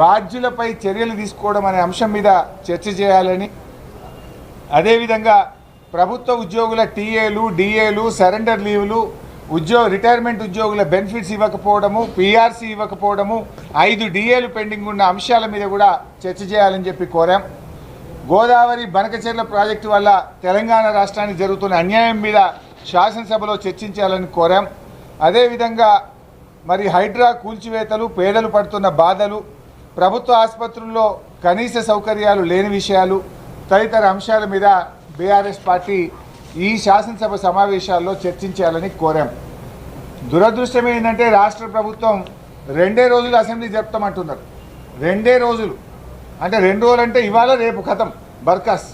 బాధ్యులపై చర్యలు తీసుకోవడం అనే అంశం మీద చర్చ చేయాలని. అదేవిధంగా ప్రభుత్వ ఉద్యోగుల టీఏలు డిఏలు సరెండర్ లీవ్లు ఉద్యోగ రిటైర్మెంట్ ఉద్యోగుల బెనిఫిట్స్ ఇవ్వకపోవడము పీఆర్సీ ఇవ్వకపోవడము ఐదు డిఏలు పెండింగ్ ఉన్న అంశాల మీద కూడా చర్చ చేయాలని చెప్పి కోరాం. గోదావరి బనకచెర్ల ప్రాజెక్టు వల్ల తెలంగాణ రాష్ట్రానికి జరుగుతున్న అన్యాయం మీద శాసనసభలో చర్చించాలని కోరాం. అదేవిధంగా మరి హైడ్రా కూల్చివేతలు పేదలు పడుతున్న బాధలు ప్రభుత్వ ఆసుపత్రుల్లో కనీస సౌకర్యాలు లేని విషయాలు తదితర అంశాల మీద బీఆర్ఎస్ పార్టీ ఈ శాసనసభ సమావేశాల్లో చర్చించాలని కోరాం. దురదృష్టం ఏంటంటే రాష్ట్ర ప్రభుత్వం రెండే రోజులు అసెంబ్లీ జరుపుతామంటున్నారు. రెండే రోజులు. అంటే రెండు రోజులు అంటే ఇవాళ రేపు కథం బర్కాస్.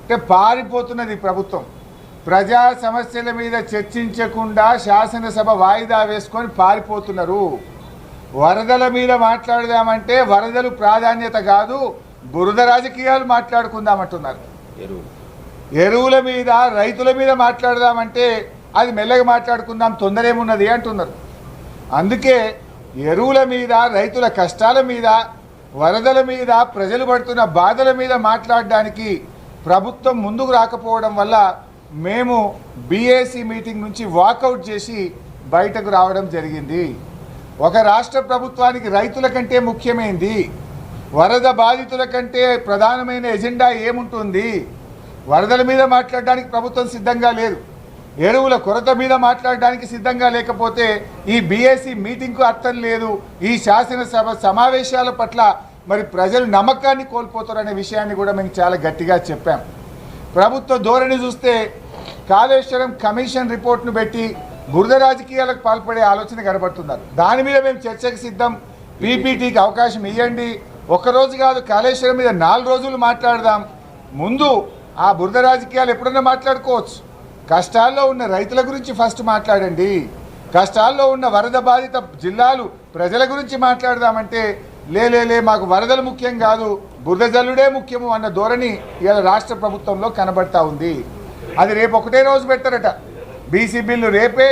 అంటే పారిపోతున్నది ప్రభుత్వం. ప్రజా సమస్యల మీద చర్చించకుండా శాసనసభ వాయిదా వేసుకొని పారిపోతున్నారు. వరదల మీద మాట్లాడదామంటే వరదలు ప్రాధాన్యత కాదు బురద రాజకీయాలు మాట్లాడుకుందామంటున్నారు. ఎరువుల. మీద రైతుల మీద మాట్లాడదామంటే అది మెల్లగా మాట్లాడుకుందాం తొందర ఏమున్నది అంటున్నారు. అందుకే ఎరువుల మీద రైతుల కష్టాల మీద వరదల మీద ప్రజలు పడుతున్న బాధల మీద మాట్లాడడానికి ప్రభుత్వం ముందుకు రాకపోవడం వల్ల మేము బీఏసీ మీటింగ్ నుంచి వాకౌట్ చేసి బయటకు రావడం జరిగింది. ఒక రాష్ట్ర ప్రభుత్వానికి రైతుల కంటే ముఖ్యమైంది వరద బాధితుల కంటే ప్రధానమైన ఎజెండా ఏముంటుంది? వరదల మీద మాట్లాడడానికి ప్రభుత్వం సిద్ధంగా లేదు. ఎరువుల కొరత మీద మాట్లాడడానికి సిద్ధంగా లేకపోతే ఈ బీఏసీ మీటింగ్కు అర్థం లేదు. ఈ శాసనసభ సమావేశాల పట్ల మరి ప్రజలు నమ్మకాన్ని కోల్పోతారనే విషయాన్ని కూడా మేము చాలా గట్టిగా చెప్పాం. ప్రభుత్వ ధోరణి చూస్తే కాళేశ్వరం కమిషన్ రిపోర్ట్ను పెట్టి బురద రాజకీయాలకు పాల్పడే ఆలోచన కనబడుతున్నారు. దాని మీద మేము చర్చకు సిద్ధం. పీపీటీకి అవకాశం ఇవ్వండి ఒక్కరోజు కాదు కాళేశ్వరం మీద నాలుగు రోజులు మాట్లాడదాం. ముందు ఆ బురద రాజకీయాలు ఎప్పుడన్నా మాట్లాడుకోవచ్చు. కష్టాల్లో ఉన్న రైతుల గురించి ఫస్ట్ మాట్లాడండి. కష్టాల్లో ఉన్న వరద బాధిత జిల్లాలు ప్రజల గురించి మాట్లాడదామంటే లే మాకు వరదలు ముఖ్యం కాదు బురద జల్లుడే ముఖ్యము అన్న ధోరణి ఇవాళ రాష్ట్ర ప్రభుత్వంలో కనబడతా ఉంది. అది రేపు ఒకటే రోజు పెట్టారట. బీసీ బిల్లు రేపే